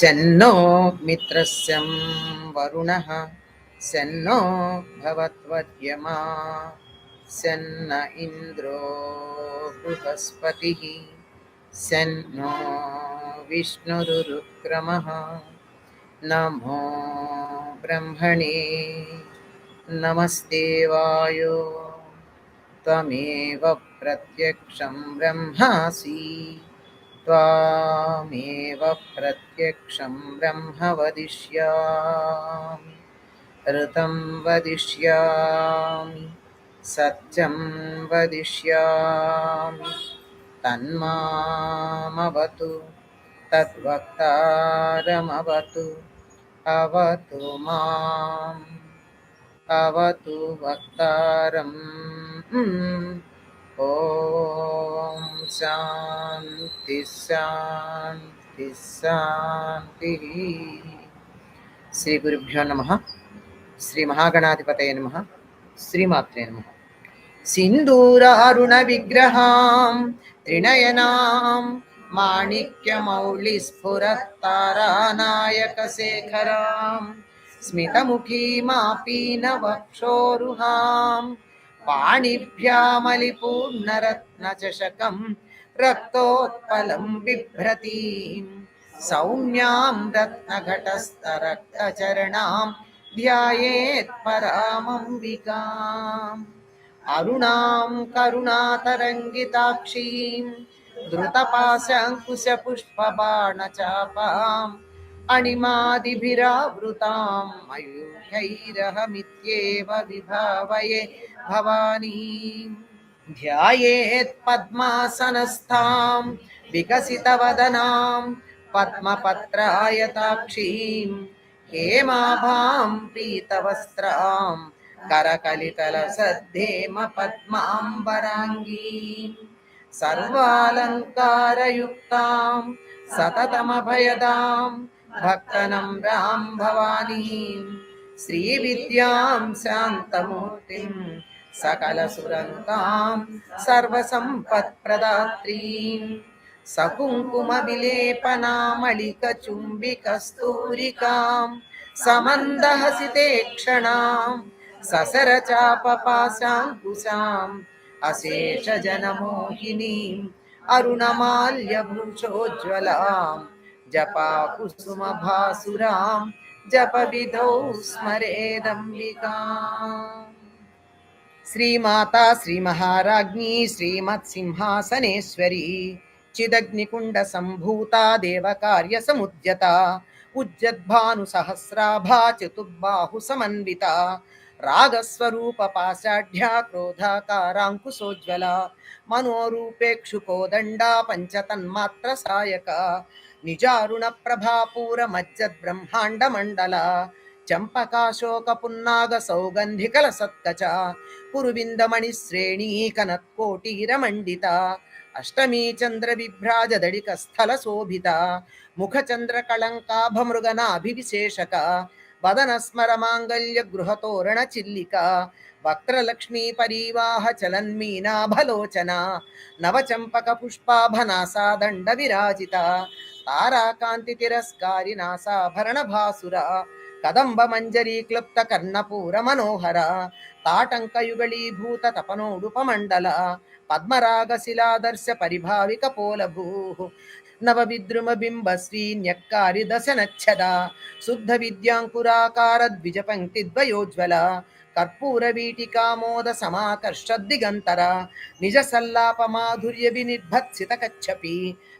शन्नो मित्रस्यं वरुणः। शन्नो भवत्वर्यमा। शन्न इन्द्रो बृहस्पतिः। शन्नो विष्णुरुक्रमः नमो ब्रह्मणे। नमस्ते वायो त्वमेव प्रत्यक्षं ब्रह्मासि त्वामेव प्रत्यक्षं ब्रह्म वदिष्यामि ऋतं वदिष्यामि सत्यं वदिष्यामि तन्मामवतु तद्वक्तारमवतु अवतु माम् अवतु वक्तारम् ॐ శాంతి శాంతి శాంతి శ్రీ గురుభ్యో నమ శ్రీ మహాగణాధిపతయ నమ శ్రీమాత్రే నమ సింధూరారుణ విగ్రహాం త్రినయనాం మాణిక్యమౌళిస్ఫురత్తారానాయకశేఖరాం स्मितमुखीमापीनवक्षोरुहां पाणिभ्यामलिपूर्णरत्नचषकं रक्तोत्पलं बिभ्रतीं। सौम्यां रत्नघटस्थरक्तचरणां ध्यायेत् परामम्बिकाम्। अरुणां करुणातरङ्गिताक्षीं धृतपाशाङ्कुशपुष्पबाणचापाम् अणिमादिभिरावृतां मयूखैरहमित्येव विभावये भवानीं। ध्यायेत् पद्मासनस्थां विकसितवदनां पद्मपत्रायताक्षीं हेमाभां पीतवस्त्रां करकलितलसद्धेम पद्माम्बराङ्गीं सर्वालङ्कारयुक्तां सततमभयदां भक्तनम्रां भवानीं श्रीविद्यां शान्तमूर्तिं सकलसुरन्तां सर्वसम्पत्प्रदात्रीं सकुङ्कुमविलेपनामलिकचुम्बिकस्तूरिकां समन्दहसिते क्षणां ससरचापपाशाङ्कुशाम् अशेषजनमोहिनीम् జపాకుసుమభాసురాం జపవిధౌ స్మరేదంబికా శ్రీమాతా శ్రీమహారాజ్ఞీ శ్రీమత్సింహాసనేశ్వరీ చిదగ్నికుండ సంభూత దేవకార్య సముద్యత ఉజ్జద్భాను సహస్రాభా చతుర్బాహు సమన్విత రాగస్వరూప పాశాఢ్య క్రోధాకారాంకుశోజ్వల మనోరూపేక్షుకోదండ పంచతన్మాత్ర సాయక నిజారుణ ప్రభాపూర మజ్జద్ బ్రహ్మాండ మండల ಚಂಪಕಾಶೋಕಪುನ್ನಾಗ ಸೌಗಂಧಿಕಲ ಸತ್ಕಚ ಕುರುಬಿಂದಮಣಿ ಶ್ರೇಣೀ ಕನತ್ಕೋಟೀರ ಮಂಡಿತ ಅಷ್ಟಮೀ ಚಂದ್ರ ವಿಭ್ರಾಜ ದಡಿಕ ಸ್ಥಳ ಶೋಭಿತ ಮುಖಚಂದ್ರ ಕಳಂಕಾಭಮೃಗನಾಭಿವಿಶೇಷಕ ವದನ ಸ್ಮರ ಮಾಂಗಲ್ಯ ಗೃಹತೋರಣ ಚಿಲ್ಲಿಕ ವಕ್ರಲಕ್ಷ್ಮೀ ಪರೀವಾಹ ಚಲನ್ ಮೀನಾಭಲೋಚನ ನವಚಂಪಕ ಪುಷ್ಪಾಭನಾಸಾ ದಂಡ ವಿರಾಜಿತ బాల రోమాళిలతా ఫలకుచద్వయి లక్ష రోమలతాధారతా సమున్నేయ మధ్యమ స్తనభారదళన్మధ్య పట్టబంధవళిత్రయ అరుణారుణ కౌసుంభ వస్త్ర భాస్వత్కటీతటి రత్న కింకిణికారమ్య రసనాదామభూషిత కామేశ జ్ఞాత సౌభాగ్య మార్దవోరుద్వయాన్విత మాణిక్య కర్పూర వీటికామోద సమాకర్ష దిగంతర నిజ సల్లాప మాధుర్య వినిర్భత్సిత కచ్చపి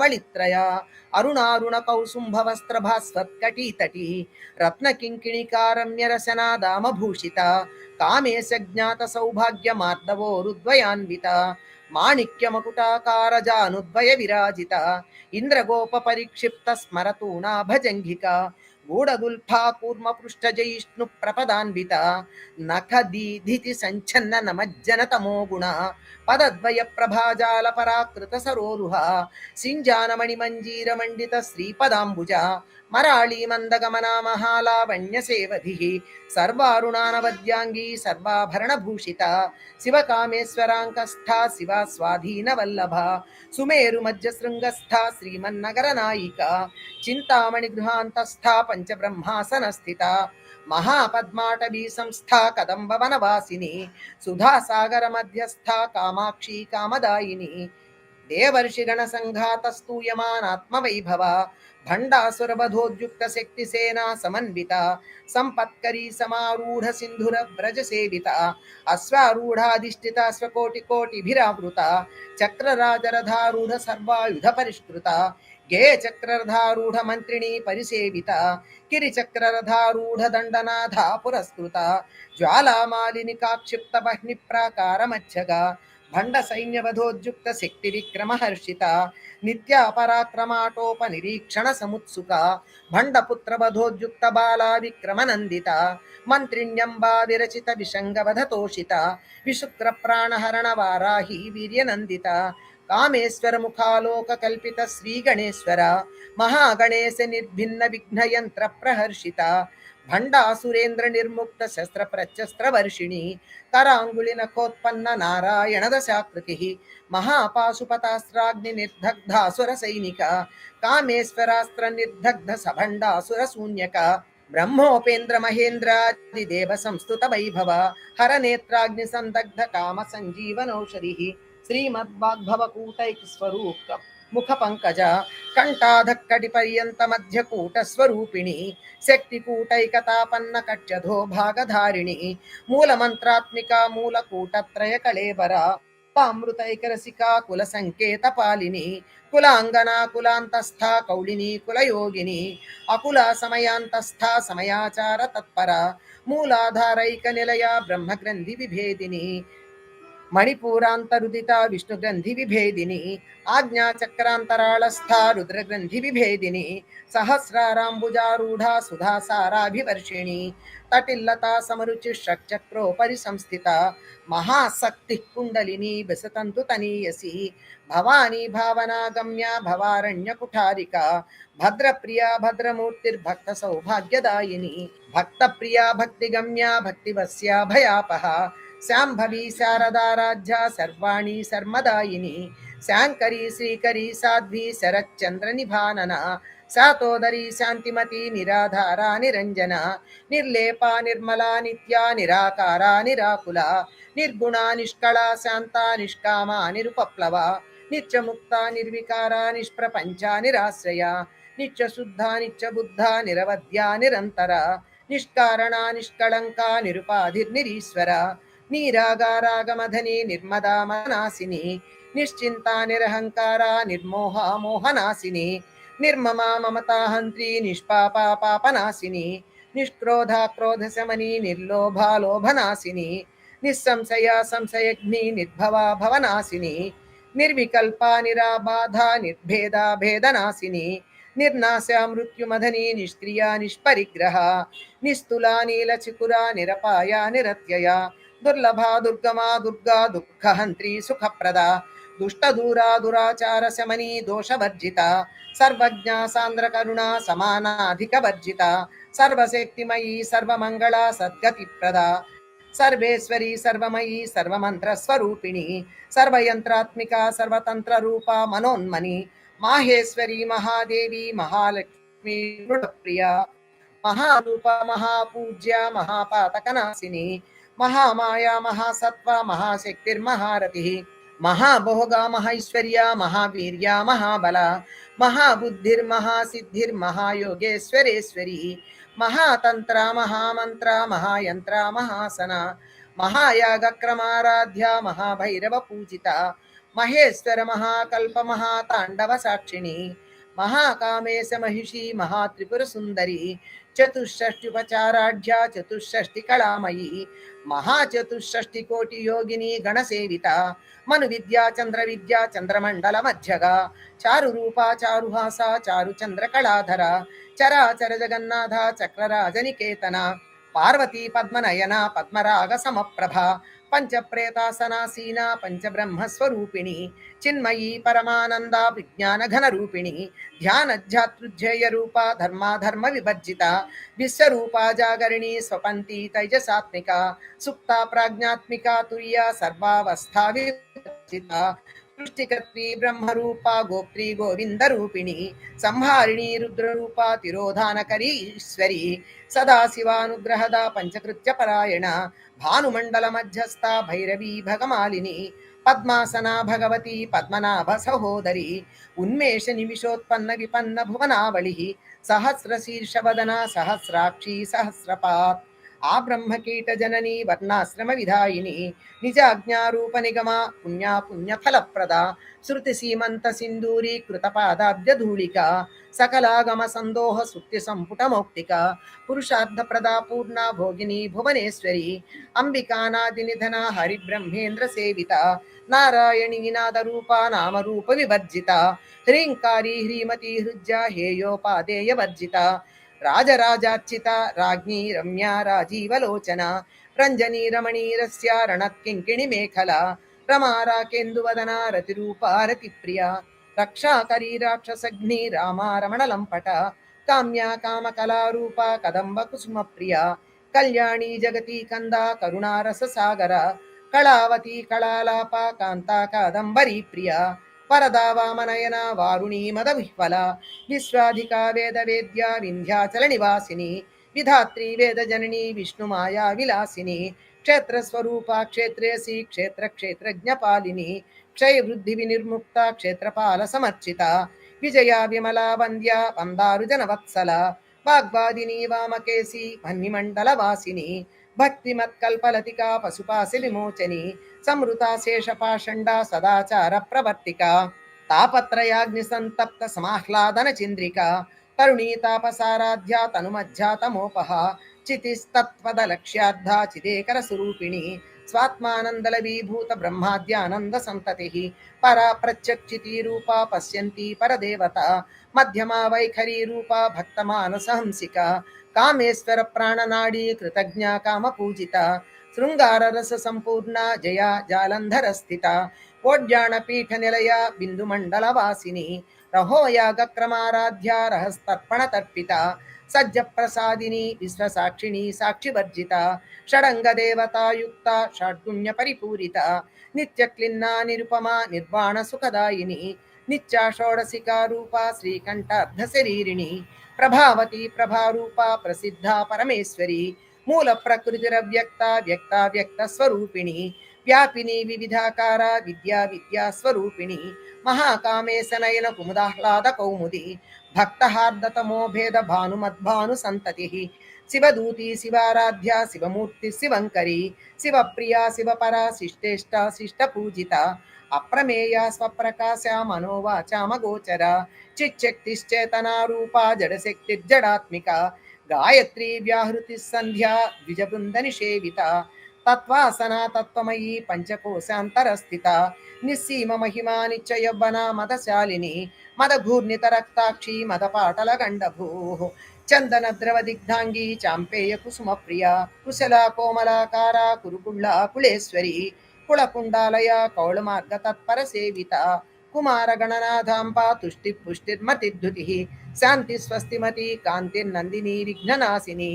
చింతామణి గృహాంతస్థ పంచబ్రహ్మాసన స్థిత మహాపద్మాటవీ సంస్థా కదంబ వనవాసిని సుధాసాగర మధ్యస్థ కామాక్షి కామదాయిని దేవర్షి గణ సంఘాత స్తూయమానాత్మ వైభవ భండాసురవధోద్యుక్త శక్తి సేనా సమన్విత సంపత్కరీ సమారూఢ సింధుర వ్రజ సేవిత అశ్వారూఢాధిష్ఠిత స్వకోటి సుధాసాగర మధ్యస్థ కామాక్షి కామదాయిని దేవర్షిగణ చక్రరథారూఢ మంత్రిణీ खंडासुरुक्त शक्ति सेना समन्विता, संपत्करी समारूढ़ सिंधुर सम्पत्करी सेविता अश्वारूढाधिष्ठिता स्वकोटिकोटिरावृता चक्र राजूढ़ सर्वायुध परिष्कृता गे चक्ररधारूढ़ मंत्रिणी परिसेविता किरि चक्ररधारूढ़ दंडनाधा पुरस्कृता ज्वाला मालिनी काक्षिप्त वह्नि प्राकार मच्छगा भंड सैन्य वधोद्युक्त शक्ति विक्रम हर्षिता నిత్య పరాక్రమాటోప నిరీక్షణ సముత్సుక భండపుత్ర వధోద్యుక్త బాలా విక్రమ నందిత మంత్రిణ్యంబా విరచిత విషంగవధ తోషిత విశుక్ర ప్రాణహరణ వారాహి వీర్యనందిత కామేశ్వర ముఖాలోక కల్పిత శ్రీ గణేశ్వర మహాగణేశ నిర్భిన్న విఘ్నయంత్ర ప్రహర్షిత ಭಂಡಾಸುರೇಂದ್ರ ನಿರ್ಮುಕ್ತ ಶಸ್ತ್ರ ಪ್ರಚಸ್ತ್ರ ವರ್ಷಿಣಿ ತರಾಂಗುಳಿ ನಖೋತ್ಪನ್ನ ನಾರಾಯಣದ ಸಾಕೃತಿ ಮಹಾಪಾಶುಪತಾಸ್ತ್ರಾಗ್ನಿ ನಿರ್ಧಗ್ಧಾಸುರ ಸೈನಿಕ ಕಾಮೇಶ್ವರಾಸ್ತ್ರ ನಿರ್ಧಗ್ಧ ಸಭಂಡಾಸುರ ಶೂನ್ಯಕ ಬ್ರಹ್ಮೋಪೇಂದ್ರ ಮಹೇಂದ್ರಾದಿ ದೇವ ಸಂಸ್ತುತ ವೈಭವ ಹರ ನೇತ್ರಾಗ್ನಿ ಸಂದಗ್ಧ ಕಾಮ ಸಂಜೀವನೌಷಧಿ ಶ್ರೀಮದ್ಭಾಗ್ಭವಕೂಟೈಕ ಸ್ವರೂಪ್ತ స్వరూప ముఖ పంకజ కంఠాధక్కటి పర్యంత మధ్య స్వరూపిణి శక్తి కూటైకతాపన్న భాగధారిణి మూలమంత్రాత్మిక మూలకూటత్రయ మూల కూటత్రయ కళేబర అమృతైకరసికా కుల సంకేత పాలిని కులాంగనా కులాంతస్థ కౌళిని కులయోగిని అకుల సమయాంతస్థ సమయాచార తత్పర మూలాధారైక నిలయ బ్రహ్మగ్రంథి విభేదిని మణిపూరాంతరుదిత విష్ణుగ్రంథి విభేదిని ఆజ్ఞాచక్రాంతరాళస్థ రుద్రగ్రంథి విభేదిని సహస్రారాంబుజారూఢా సుధాసారాభివర్షిణి తటిల్లతా సమరుచి షట్చక్రోపరి సంస్థిత మహాశక్తి కుండలిని విసతంతు తనీయసి భవానీ భావనాగమ్య భవారణ్య కుఠారిక భద్రప్రియ భద్రమూర్తిర్భక్త సౌభాగ్యదాయిని భక్త ప్రియా భక్తిగమ్య భక్తివస్య భయాపహ శాంభవి శారదారాధ్య సర్వాణి శర్మదాయిని శాంకరి శ్రీకరి సాధ్వి శరచ్చంద్ర నిభానన సాతోదరి శాంతిమతి నిరాధార నిరంజన నిర్లేప నిర్మల నిత్య నిరాకార నిరాకుల నిర్గుణ నిష్కళ శాంత నిష్కామ నిరుపప్లవ నిత్యముక్త నిర్వికార నిష్ప్రపంచ నిరాశ్రయ నిత్యశుద్ధ నిత్యబుద్ధ నిరవధ్య నిరంతర నిష్కారణ నిష్కళంక నిరుపాధిర్నిరీశ్వర నీరాగారాగమధని నిర్మదామనాశిని నిశ్చింత నిరహంకార నిర్మోహ మోహనాశిని నిర్మమా మమతాహంత్రి నిష్పాప పాపనాశిని నిష్క్రోధ క్రోధ శమని నిర్లోభ లోభనాశిని నిస్సంశయ సంశయగ్ని నిర్భవా భవనాశిని నిర్వికల్ప నిరాబాధ నిర్భేద భేదనాశిని నిర్నాశ మృత్యుమధని నిష్క్రియ నిష్పరిగ్రహ నిస్తులా నీలచికుర నిరపాయ నిరత్యయ దుర్లభా దుర్గమా దుర్గా దుఃఖహంత్రీ సుఖప్రదా దుష్టదూరా దురాచార శమనీ దోషవర్జిత సర్వజ్ఞ సాంద్ర కరుణ సమానాధిక వర్జిత సర్వశక్తిమయీ సర్వమంగళ సద్గతిప్రద సర్వేశ్వరి సర్వమయీ సర్వమంత్ర స్వరూపిణి సర్వయంత్రాత్మిక సర్వతంత్ర రూప మనోన్మని మాహేశ్వరి మహాదేవి మహాలక్ష్మి ప్రియ మహారూప మహాపూజ్య మహాపాతకనాశిని महामाया महासत्त्वा महाशक्तिर्महारथिः। महाभोगा महैश्वर्या महावीर्या, महाबला महाबुद्धिर्महासिद्धिर्महायोगेश्वरेश्वरी महातन्त्रा, महामन्त्रा, महायन्त्रा, महासना, महायागक्रमाराध्या, महाभैरवपूजिता, महेश्वर महाकल्प महाताण्डवसाक्षिणी महाकामेश महिषी, महात्रिपुरसुन्दरी चतुष्षष्ट्युपचाराढ्या चतुष्षष्टिकलामयी సుందరి చతుషష్ట్యుపచారాఢ్య చతుషష్టి కళామయీ మహాచతుషష్టి కోటి యోగిని గణసేవిత మను విద్యా చంద్ర విద్యా చంద్రమండల మధ్యగా చారు రూప చారుహాస చారు చంద్ర కళాధర చరాచర జగన్నాథ చక్రరాజనికేతన పార్వతీ పద్మనయన పద్మరాగ సమప్రభ పంచప్రేతాసనాసీనా పంచబ్రహ్మస్వరూపిణి చిన్మయీ పరమానంద విజ్ఞాన రూపిణి ధ్యానధ్యాతృధ్యేయ రూప ధర్మాధర్మ విభజిత విశ్వరూప జాగరిణి స్వపంతి తైజసాత్మిక సుప్త ప్రాజ్ఞాత్మిక తుర్య సర్వావస్థా విభజిత तुष्टिकर्त्री गोप्री गोविंद रूपिणी संहारिणी, रुद्ररूपा तिरोधानकरी ईश्वरी परायण भानुमंडल मध्यस्था भैरवी, भगमालिनी, पद्मासना, भगवती, पद्मनाभ सहोदरी उन्मेष निमिषोत्पन्न विपन्न भुवनावली भुवनावलिः, सहस्रशीर्षवदना, सहस्राक्षी, सहस्रपात्। आ वर्णाश्रम विधाय निज अज्ञाप निगमा पुण्यापुण्यफला श्रुति सीमंत अज्ञारूपनिगमा संदोह पुण्यफलप्रदा संपुट मौक्तिका पुरुषार्थ प्रदा पूर्ण भोगिनी भुवनेश्वरी, अम्बिकानादिनिधना हरिब्रह्मेन्द्रसेविता नारायणी नादरूपा नामरूपविवर्जिता ह्रींकारी ह्रीमती हृज्या हेयोपादेयवर्जिता రాజరాజార్చిత రాజ్ఞీ రమ్య రాజీవలోచన. రంజనీ రమణీరస్య రణత్కింకిణి మేఖల. రమారాకేందువదన రతిరూపా రతిప్రియ రక్షాకరీ రాక్షసగ్ని రామా కామ్యా కామ్య కామకళారూప కదంబ కుసుమ ప్రియ. కళ్యాణి జగతి కంద కరుణారస సాగర. కళావతి కళాలాప కాంతా కాదంబరీ ప్రియ. వరదా వామనయన వారుణీ మద విహ్వల విశ్వాధిక వేద వేద్య వింధ్యాచల నివాసిని విధాత్రి వేద జనని విష్ణుమాయా విలాసిని క్షేత్రస్వరూప క్షేత్రేసి క్షేత్ర క్షేత్రజ్ఞ పాలిని క్షయ వృద్ధి వినిర్ముక్త క్షేత్రపాల సమర్చిత విజయ విమల వంద్య వందారు జనవత్సల వాగ్వాదిని వామకేసి మన్నిమండల వాసిని భక్తిమత్కల్పలతికా పశుపాసి విమోచని సంవృత శేషపాషండ సదాచార ప్రవర్తిక తాపత్రయాగ్ని సంతప్త సమాహ్లాదన చంద్రిక తరుణీ తాపసారాధ్యా తనుమధ్యా తమోపహ లక్ష్యార్థ చిదేకర స్వరూపిణి స్వాత్మానందల విభూత బ్రహ్మాద్యానంద సంతతి పరా ప్రత్యక్షితి రూపా పశ్యంతి పరదేవత మధ్యమా వైఖరీ రూప భక్తమానసహంసిక కామేశ్వర ప్రాణనాడీ కృతజ్ఞ కామ పూజిత శృంగార రస సంపూర్ణ జయా జాలంధర స్థిత కోడ్యాణ పీఠ నిలయ బిందు మండల వాసిని రహోయాగ క్రమారాధ్య రహస్తర్పణ తర్పిత సజ్జ ప్రసాదిని విశ్వసాక్షిణి సాక్షివర్జిత షడంగదేవతాయుక్త షడ్గుణ్య పరిపూరిత నిత్యక్లిన్నా నిరుపమా నిర్వాణ సుఖదాయిని నిత్యా షోడశికా రూప శ్రీకంఠార్ధ ప్రభావతి ప్రభారూప ప్రసిద్ధ పరమేశ్వరి మూల ప్రకృతిరవ్యక్త వ్యక్త వ్యక్త స్వరూపిణి వ్యాపిని వివిధాకార విద్యా విద్యా స్వరూపిణి మహాకామేశ కుముదాహ్లాద కౌముది భక్తహార్దతమో భేద భానుమద్భాను సంతతి శివదూతి శివారాధ్య శివమూర్తి శివంకరి శివప్రియా శివపరా శిష్టేష్ట శిష్టపూజిత అప్రమేయ స్వప్రకాశ మనోవాచామగోచర చిచ్చక్తిశ్చేతనారూపా జడశక్తిర్జడాత్మిక గాయత్రీ వ్యాహృతి సంధ్యా ద్విజబృంద నిషేవిత తత్వాసన తత్వమయీ పంచకోశాంతరస్థిత నిస్సీమ మహిమా నిత్యయవ్వన మదశాలిని మదఘూర్ణిత రక్తాక్షి మదపాటల గండభూ చందన ద్రవ దిగ్ధాంగి చాంపేయ కుసుమ ప్రియ కుశల కోమలాకార కురుకుళ్ళ కుళేశ్వరి కుళకుండాలయ కౌళమార్గ తత్పర సేవిత కుమార గణనాథాంబ తుష్టి పుష్టిర్మతిద్ధుతి శాంతి స్వస్తిమతి కాంతిర్నందిని విఘ్ననాశిని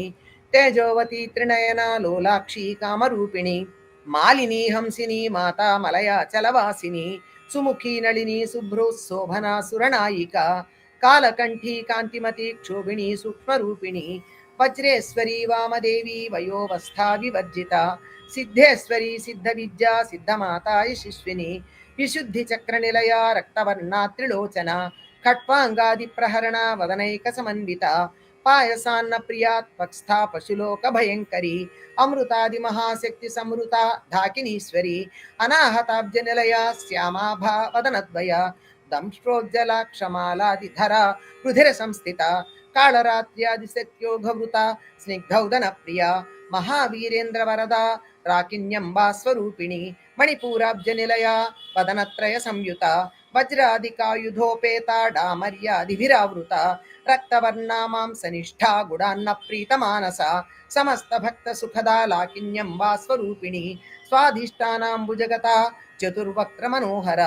తేజోవతి త్రినయన లోలాక్షి కామరూపిణి మాలిని హంసిని మాతా మలయా చలవాసిని సుముఖి నళిని శుభ్రు శోభన సురనాయిక కాలకంఠి కాంతిమతి క్షోభిణి సూక్ష్మరూపిణి వజ్రేశ్వరి వామదేవి వయోవస్థా వివర్జిత సిద్ధేశ్వరి సిద్ధ విద్య సిద్ధమాతా యశస్విని విశుద్ధి చక్ర నిలయ రక్తవర్ణ త్రిలోచన ఖట్వాంగాది ప్రహరణ వదనైక సమన్విత పాయసాన్న ప్రియా త్వక్స్థా పశులోక భయంకరి అమృతాది మహాశక్తి సమృత ధాకినీశ్వరి అనాహతాబ్జ నిలయ శ్యామాభా వదనద్వయ దంష్ట్రోజ్జల క్షమాలాదిధర రుధిర సంస్థిత కాళరాత్ర్యాది శక్యోఘవృత స్నిగ్ధౌదన ప్రియ మహావీరేంద్ర వరద రాకిన్యంబా స్వరూపిణి మణిపూరాబ్జ నిలయ వదనత్రయ సంయుత వజ్రాదికాయుధోపేత డామర్యాదిభిరావృత రక్తవర్ణా మాంసనిష్ఠా గుడాన్న ప్రీత మానస సమస్త భక్త సుఖదా లాకిన్యం వా స్వరూపిణి స్వాధిష్టానాంబుజగత చతుర్వక్ర మనోహర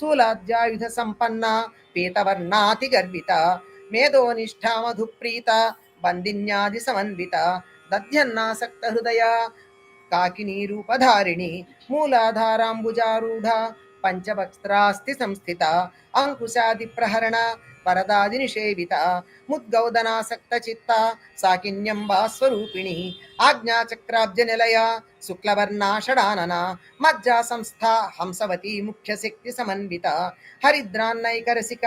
శూలాద్యాయుధ సంపన్న పీతవర్ణాతి గర్విత మేధోనిష్ఠా మధుప్రీత బందిన్యాది సమన్విత దధ్యన్నాసక్త హృదయ కాకినీ రూపధారిణి మూలాధారాంబుజారూఢ పంచవక్త్రాస్తి సంస్థిత అంకుశాది ప్రహరణ వరదాది నిషేవిత ముద్గౌదనాసక్త చిత్త సాకిన్యంబా షడానన మజ్జా సంస్థ హంసవతి ముఖ్య శక్తి సమన్విత హరిద్రాన్నైకరసిక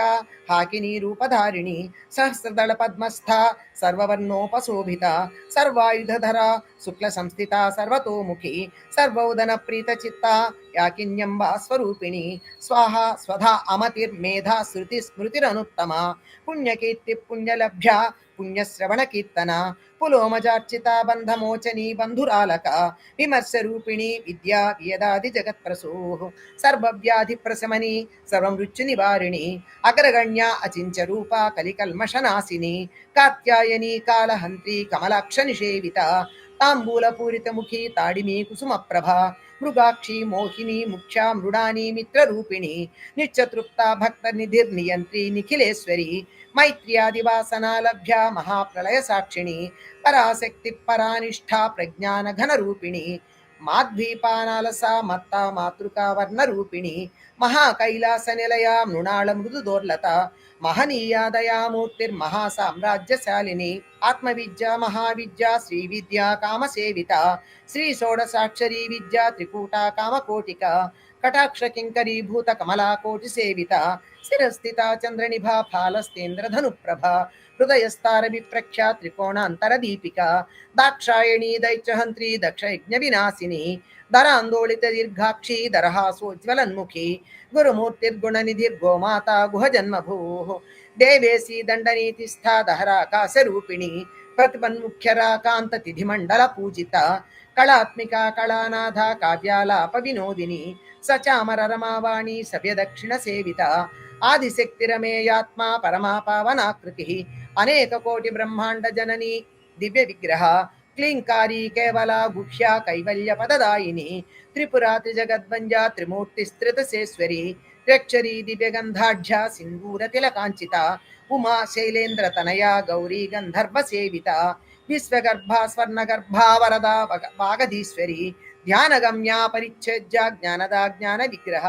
హాకినీ రూపధారిణి సహస్రదళ పద్మస్థ సర్వవర్ణోపశోభిత సర్వాయుధర శుక్ల సంస్థిత సర్వతోముఖి సర్వోదన ప్రీత చిత్త యాకిన్యంబా స్వరూపిణి స్వాహ స్వధా అమతిర్మేధా శృతి స్మృతిరనుత్తమ పుణ్యకీర్తి పుణ్యలభ్య పుణ్యశ్రవణ కీర్తన పులోమజార్చిత బంధమోచని బంధురాలక విమర్శ రూపిణి విద్యా వియదాది జగత్ప్రసూ సర్వవ్యాధి ప్రశమని సర్వమృత్యు నివారిణి అగ్రగణ్య అచించ రూప కలికల్మషనాశిని కాత్యాయని కాలహంత్రి కమలాక్ష నిషేవిత తాంబూలపూరితముఖి తాడిమి కుసుమప్రభ मृगाक्षी, मोहिनी, मुख्या, मृणानी मित्र रूपिणी निश्चतृप्ता भक्त निधिर्नियंत्री निखिलेश्वरी मैत्र्यादिवासना लभ्या प्रज्ञान घन रूपिणी పరానిష్ఠా ప్రజ్ఞాన ఘన రూపిణి మత్త మాతృకా రూపిణి మహాకైలాస నిలయ మృణాళ మృదు దోర్లత మహనీయాదయామూర్తిర్మహా సామ్రాజ్యశాలిని ఆత్మవిద్య మహావిద్య శ్రీ విద్యా కామసేవిత శ్రీ షోడసాక్షరీ విద్య త్రికూట కామకోటిక కటాక్ష కింకరీభూత కమలా కోటి సేవిత శిరస్థిత చంద్రనిభ ఫాలస్తేంద్రధనుప్రభ హృదయస్తార విప్రఖ్య త్రికోణాంతర దీపిక దాక్షాయణీ దైత్యహంత్రి దక్షయజ్ఞ వినాశిని ధరాందోళిత దీర్ఘాక్షి దరహాసోజ్వలన్ముఖి గురుమూర్తిర్గుణనిధిర్గోమాత గుహజన్మభూ దేవేశీ దండనీతిస్థా దహరాకాశ రూపిణి ప్రతిపన్ముఖ్యరా కాంత తిథిమండల పూజిత కళాత్మిక అనేక కోటి బ్రహ్మాండ జనని దివ్య విగ్రహ క్లీంకారీ కేవల గుహ్య కైవల్య పదదాయిని త్రిపురా త్రిజగద్వంజ త్రిమూర్తిస్త్రితసేశ్వరి త్ర్యక్షరీ దివ్యగంధాఢ్య సింధూర తిలకాంచిత ఉమా శైలేంద్ర తనయ గౌరీ గంధర్వ సేవిత విశ్వగర్భ స్వర్ణగర్భ వరద వాగధీశ్వరి ధ్యానగమ్యా పరిచ్ఛేద్య జ్ఞానదా జ్ఞాన విగ్రహ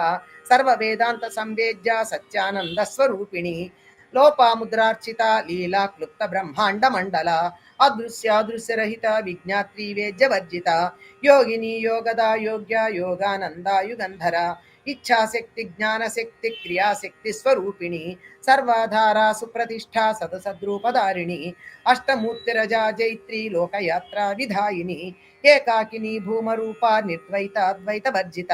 సర్వ వేదాంత సంవేద్య సత్యానంద స్వరూపిణి లోపాముద్రార్చిత లీలా క్లుప్త బ్రహ్మాండ మండల అదృశ్యాదృశ్యరహిత విజ్ఞాత్రి వేద్యవర్జిత యోగిని యోగదా యోగ్య యోగానందాయుగంధర ఇచ్ఛాశక్తి జ్ఞానశక్తి క్రియాశక్తి స్వరూపిణి సర్వాధారా సుప్రతిష్ఠా సదసద్రూపధారిణి అష్టమూర్తిరజా జైత్రి లోకయాత్రా విధాయిని ఏకాకిని భూమరూప నిర్ద్వైతాద్వైత వర్జిత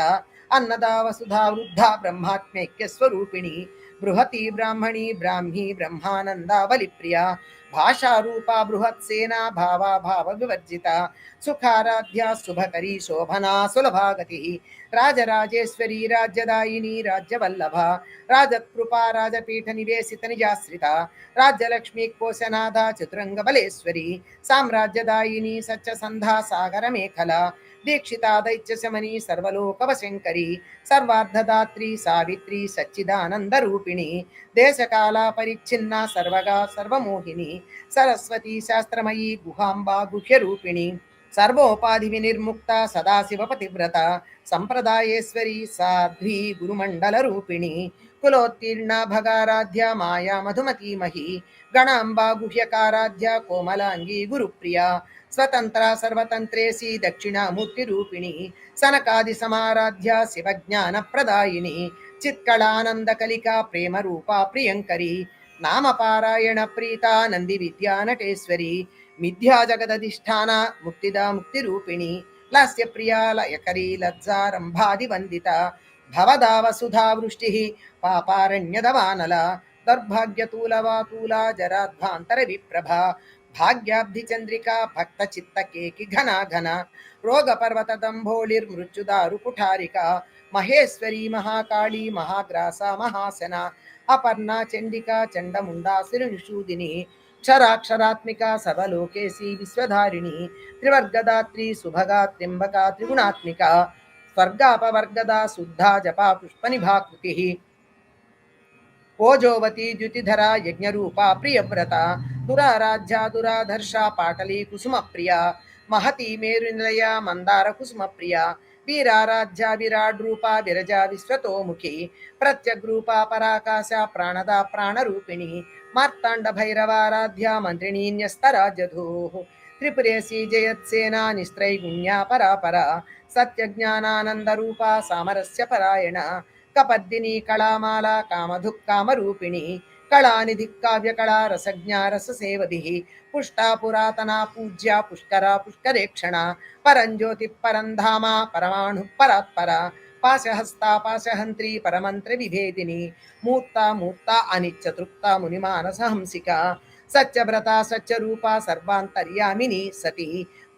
అన్నదా వసుధా వృద్ధా బ్రహ్మాత్మైక్య స్వరూపిణి బృహతి బ్రాహ్మణి బ్రాహ్మీ బ్రహ్మానందావలి బ్రహ్మానందావలిప్రియ భాషారూపా బృహత్సేనా భావా భావ వివర్జిత. సుఖారాధ్య శుభకరీ శోభనా సులభాగతి. రాజరాజేశ్వరీ రాజ్యదాయిని రాజ్యవల్లభ. రాజకృపా రాజపీఠ నివేశిత నిజాశ్రిత. రాజ్యలక్ష్మీ కోశనాథ చతురంగ బలేశ్వరి. సామ్రాజ్యదాయిని సత్యసంధా సాగర మేఖల. దీక్షితా దైత్యశమని సర్వలోకవశంకరి సర్వార్ధదాత్రి సావిత్రి సచ్చిదానంద రూపిణి దేశకాల పరిచ్ఛిన్న సర్వగా సర్వమోహిని సరస్వతి శాస్త్రమయీ గుహాంబా గుహ్యరూపిణి సర్వోపాధి వినిర్ముక్త సదాశివ పతివ్రత సంప్రదాయేశ్వరి సాధ్వీ గురుమండల రూపిణి కులోత్తీర్ణ భగారాధ్య మాయా మధుమతీమహి గణాంబా గుహ్యకారాధ్య కోమలాంగి గురుప్రియ స్వతంత్ర సర్వతంత్రేసి దక్షిణామూర్తిరూపిణి సనకాది సమారాధ్య శివజ్ఞాన ప్రదాయిని చిత్కళానంద కలికా ప్రేమ రూపా ప్రియంకరి నామపారాయణ ప్రీత నంది విద్యా నటేశ్వరి మిథ్యా జగదధిష్టాన ముక్తిదా ముక్తిరూపిణి లాస్య ప్రియా లయకరీ లజ్జారంభాది వందిత భవదా వసుధా వృష్టి పాపారణ్యదవానల దౌర్భాగ్యతూలవాతూలా జరాధ్వాంతర విప్రభ భాగ్యాబ్ధి చంద్రికా భక్త చిత్త కేకి ఘన ఘన రోగ పర్వత దంభోళిర్ మృత్యుదారు కుఠారిక మహేశ్వరి మహాకాళీ మహాగ్రాస మహాసన అపర్ణ చండికా చండముండా శిరునిషూదిని క్షరాక్షరాత్మిక సర్వలోకేసి విశ్వధారిణి త్రివర్గదాత్రి సుభగా త్రింబక త్రిగుణాత్మిక స్వర్గాపవర్గదా శుద్ధా జపా పుష్పనిభాకృతి ఓజోవతి ద్యుతిధర యజ్ఞరూప ప్రియవ్రత. దురారాధ్య దురాధర్ష పాటలీ కుసుమ ప్రియ మహతి మేరునిలయ మందార కుసుమ ప్రియ వీరారాధ్య విరాడ్ రూపా విరజ విశ్వతోముఖి. ప్రత్యగ్రూప పరాకాశ ప్రాణద ప్రాణరూపిణి. మార్తాండ భైరవారాధ్య మంత్రిణీన్యస్తరాజధూ త్రిపురేసి జయత్సేనా నిస్త్రైగుణ్యా పరాపర. సత్యజ్ఞానానందరూప సామరస్య పరాయణ. కపద్దిని కళామాల కామధుక్ కామరూపిణి కళానిధి కావ్య కళా రసజ్ఞా రససేవది పుష్టా పురాతన పూజ్య పుష్కరా పుష్కరేక్షణ పరంజ్యోతి పరంధామ పరమాణు పరాత్పర పాశహస్త పాశహంత్రి పరమంత్ర విభేదిని మూర్త మూర్త అనిత్యతృప్త మునిమానసహంసిక సత్యవ్రత సత్యరూప సర్వాంతర్యామిని సతి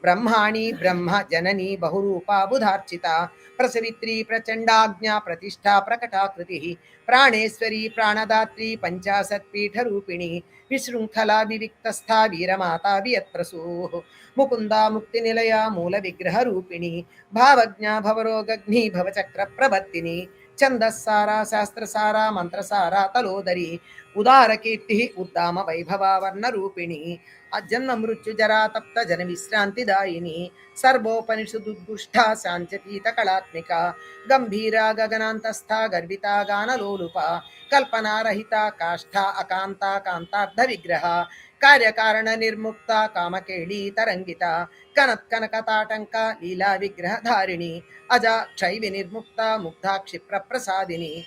ब्रह्मी ब्रह्म जननी बहुरूपा बुधार्चिता प्रसवित्री प्रचण्डाज्ञा प्रतिष्ठा प्रकटाकृतिः, प्राणेश्वरी प्राणदात्री पञ्चाशत्पीठरूपिणी, विशृङ्खला विविक्तस्था वीरमाता वियत्प्रसूः, मुकुन्दा मुक्तिनिलया मूलविग्रहरूपिणी, भावज्ञा भवरोगग्नि भवचक्रप्रवर्तिनी छन्दस्सारा शास्त्रसारा मन्त्रसारा तलोदरी, उदारकीर्तिः वर्ण वर्णरूपिणी अजन्म मृत्युजरा तप्त जन विश्रांति दायिनी, सर्वोपनिषदुद्दुष्टा सांचतीत कलात्मिका गंभीरा गगनांतस्था गर्विता गानलोलुपा, कल्पनारहिता काष्ठा अकांता कांतार्ध विग्रह कार्यकारणनिर्मुक्ता कामकेडी तरङ्गिता कनत्कनकताटङ्का लीलाविग्रहधारिणी अजा क्षैविनिर्मुक्ता मुग्धा क्षिप्रप्रसादिनी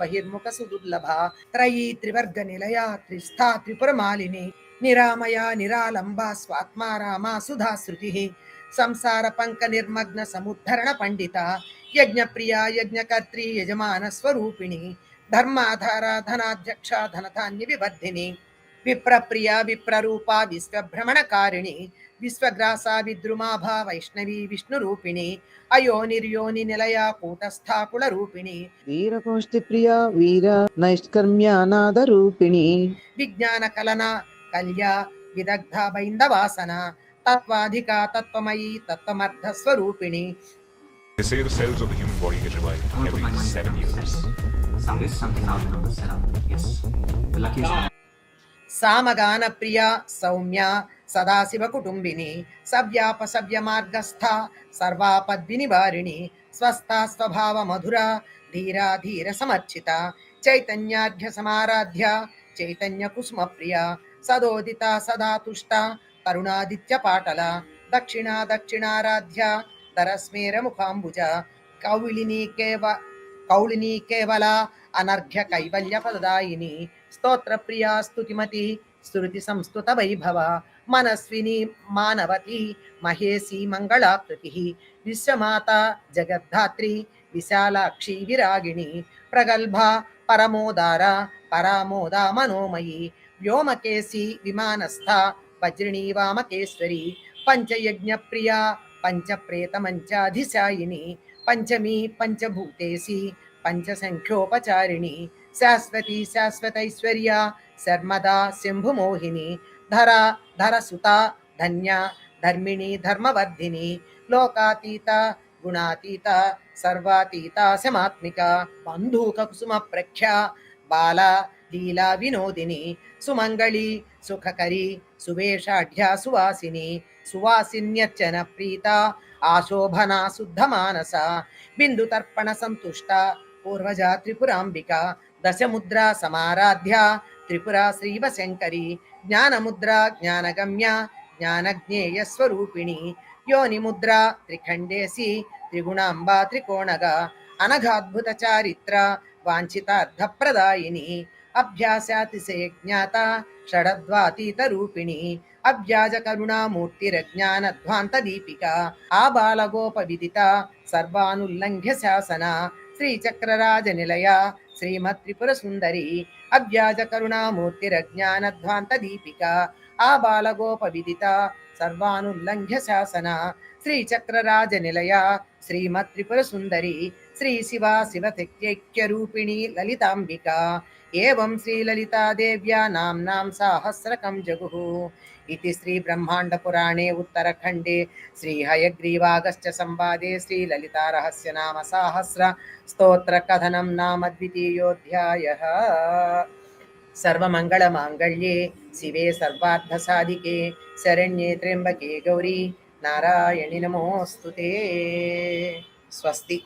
बहिर्मुख सुदुर्लभा, त्रयी त्रिवर्ग निलया, त्रिस्था त्रिपुरमालिनी, निरामया निरालंबा स्वात्मा, रामा, सुधा प्रिया यज्ञकर्त यज्ञप्रिया, यज्ञकर्त्री यजमानस्वरूपिणी धर्माधारा, धनाध्यक्षा धनधान्यविवर्धिनी विप्रप्रिया विप्ररूपा विश्वभ्रमणकारिणी विश्वग्रासा विद्रुमाभा वैष्णवी विष्णुरूपिणी अयो निलया कूटस्था कुलरूपिणी वीरकोष्टिप्रिया वीर नैष्कर्म्यानादरूपिणी विज्ञानकलना कल्या विदग्धा बैन्दवासना तत्त्वाधिका तत्त्वमयी तत्त्वमर्थस्वरूपिणी They say the cells of the human body get revived every seven years. There something out. Yes. The luckiest. One. సామగాన ప్రియ సౌమ్య సదాశివ కుటుంబిని సవ్యాప సవ్య మార్గస్థ సర్వాపద్విని వారిణి స్వస్థ స్వభావ మధుర ధీరా ధీర సమర్చిత చైతన్యార్ఘ్య సమారాధ్య చైతన్య కుసుమ ప్రియ సదోదిత సదా తుష్ట కరుణాదిత్య పాటల దక్షిణ దక్షిణారాధ్య దరస్మేర ముఖాంబుజ కౌళిని కేవ కౌళిని కేవల అనర్ఘ్య కైవల్య పదదాయిని स्तोत्रप्रियास्तु किमतिः श्रुतिसंस्तुतवैभवा, मनस्विनी मानवती, महेशी मंगलाकृति, विश्वमाता जगद्धात्री, विशालाक्षी विरागिणी, प्रगल्भा परमोदारा, परामोदा मनोमयी व्योमकेशी विमानस्था, वज्रिणी वामकेश्वरी प्रेत पञ्चप्रेतमञ्चाधिशायिनी पंचमी पंचभूतेशी पञ्चसङ्ख्योपचारिणी పంచప్రేతమంచాధిశాయిని పంచమీ పంచభూతేసి పంచసంఖ్యోపచారిణి శాశ్వతి శాశ్వతైశ్వర్య శర్మదా శంభుమోహిని ధర ధరసుత ధన్య ధర్మిణి ధర్మవర్ధిని లోకాతీత గుణాతీత సర్వాతీత శమాత్మిక బంధూక కుసుమ ప్రఖ్య బాల లీలా వినోదిని సుమంగళి సుఖకరి సువేషాఢ్య సువాసిని సువాసిన్యర్చన ప్రీత ఆశోభనా శుద్ధ మానస బిందు తర్పణ दश मुद्रा सराध्या त्रिपुरा ज्ञान मुद्रा ज्ञानगम्या, ज्ञानज्ञेयस्वरूपिणी, योनिमुद्रा त्रिखण्डेसी त्रिगुणाम्बा त्रिकोणग, अनघाद्भुतचारित्रा प्रदायिनी अभ्यासातिशे ज्ञाता षडद्वातीतरूपिणी, अभ्याजकरुणामूर्तिरज्ञानध्वान्तदीपिका, आबालगोपविदिता सर्वानुल्लङ्घ्य शासना श्रीचक्रराज निलया అభ్యాజ కరుణామూర్తిరజ్ఞానధ్వాంత దీపిక ఆబాలగోప విదిత సర్వానుల్లంఘ్య శాసన శ్రీచక్రరాజ నిలయ శ్రీమత్రిపుర సుందరి అవ్యాజ కరుణామూర్తిరజ్ఞానధ్వాంత దీపిక ఆబాలగోప విదిత సర్వానుల్లంఘ్య इति श्रीब्रह्माण्डपुराणे श्री श्रीहयग्रीवागश्च संवादे श्री ललिता रहस्य नाम साहस्रस्तोत्रकथनं नाम द्वितीयोऽध्यायः। मांगल्ये शिवे सर्वार्थ साधिके शरण्ये त्र्यंबके गौरी नारायणी नमोस्तुते स्वस्ति।